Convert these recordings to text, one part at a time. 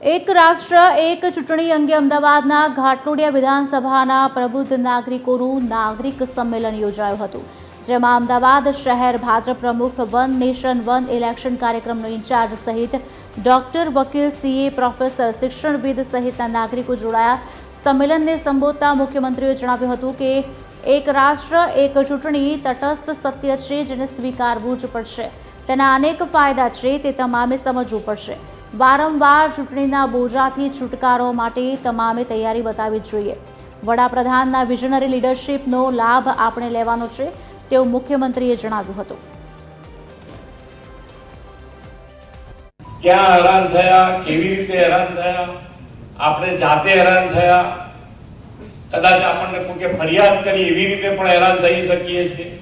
એક રાષ્ટ્ર, એક ચૂંટણી અંગે અમદાવાદના ઘાટલોડિયા વિધાનસભાના પ્રબુદ્ધ નાગરિકોનું નાગરિક સંમેલન યોજાયું હતું, જેમાં અમદાવાદ શહેર ભાજપ પ્રમુખ વન નેશન, વન ઇલેક્શન કાર્યક્રમનો ઇન્ચાર્જ સહિત ડોક્ટર વકીલ, સીએ, પ્રોફેસર, શિક્ષણવિદ સહિતના નાગરિકો જોડાયા. સંમેલનને સંબોધતા મુખ્યમંત્રીએ જણાવ્યું હતું કે એક રાષ્ટ્ર, એક ચૂંટણી તટસ્થ સત્ય છે જેને સ્વીકારવું જ પડશે. તેના અનેક ફાયદા છે, તે તમામે સમજવું પડશે. વારંવાર ચૂંટણીના બોજાથી છુટકારો માટે તમામે તૈયારી બતાવવી જોઈએ. વડાપ્રધાનના વિઝનરી લીડરશીપનો લાભ આપણે લેવાનો છે, તેવું મુખ્યમંત્રીએ જણાવ્યું હતું. ક્યાં હેરાન થયા, કેવી રીતે હેરાન થયા, આપણે જાતે હેરાન થયા. કદાચ આપણને કોઈ ફરિયાદ કરી, એવી રીતે પણ હેરાન થઈ શકીએ છીએ.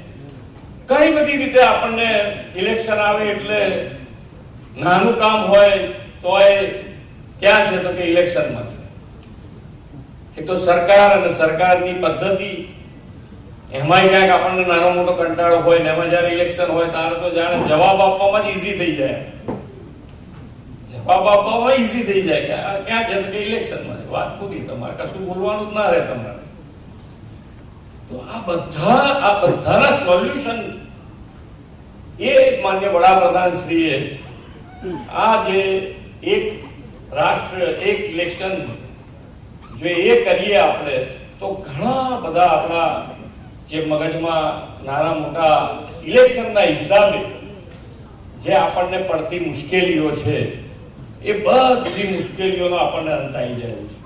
કઈ બધી રીતે આપણને ઇલેક્શન આવે એટલે નાનું કામ હોય તોય ક્યાં છે તો કે ઇલેક્શનમાં છે. એ તો સરકાર અને સરકારની પદ્ધતિ. એમાં ક્યાંક આપણને નાનો મોટો કંટાળો હોય ને એમાં જયારે ઇલેક્શન હોય ત્યારે તો જાણે જવાબ આપવામાં જ ઈઝી થઈ જાય. જવાબ આપવામાં ઈઝી થઈ જાય કે ક્યાં છે કે ઇલેક્શનમાં છે. વાત પૂરી તમારે. કશું બોલવાનું જ ના રહે તમારે. તો આ બધા, આ બધાના સોલ્યુશન એ માન્ય વડાપ્રધાન શ્રીએ આ જે એક રાષ્ટ્ર, એક ઇલેક્શન જો એ કરીએ આપણે, તો ઘણા બધા આપણા જે મગજમાં નાના મોટા ઇલેક્શનના હિસાબે જે આપણને પડતી મુશ્કેલીઓ છે, એ બધી મુશ્કેલીઓનો આપણને અંત આવી જાય છે.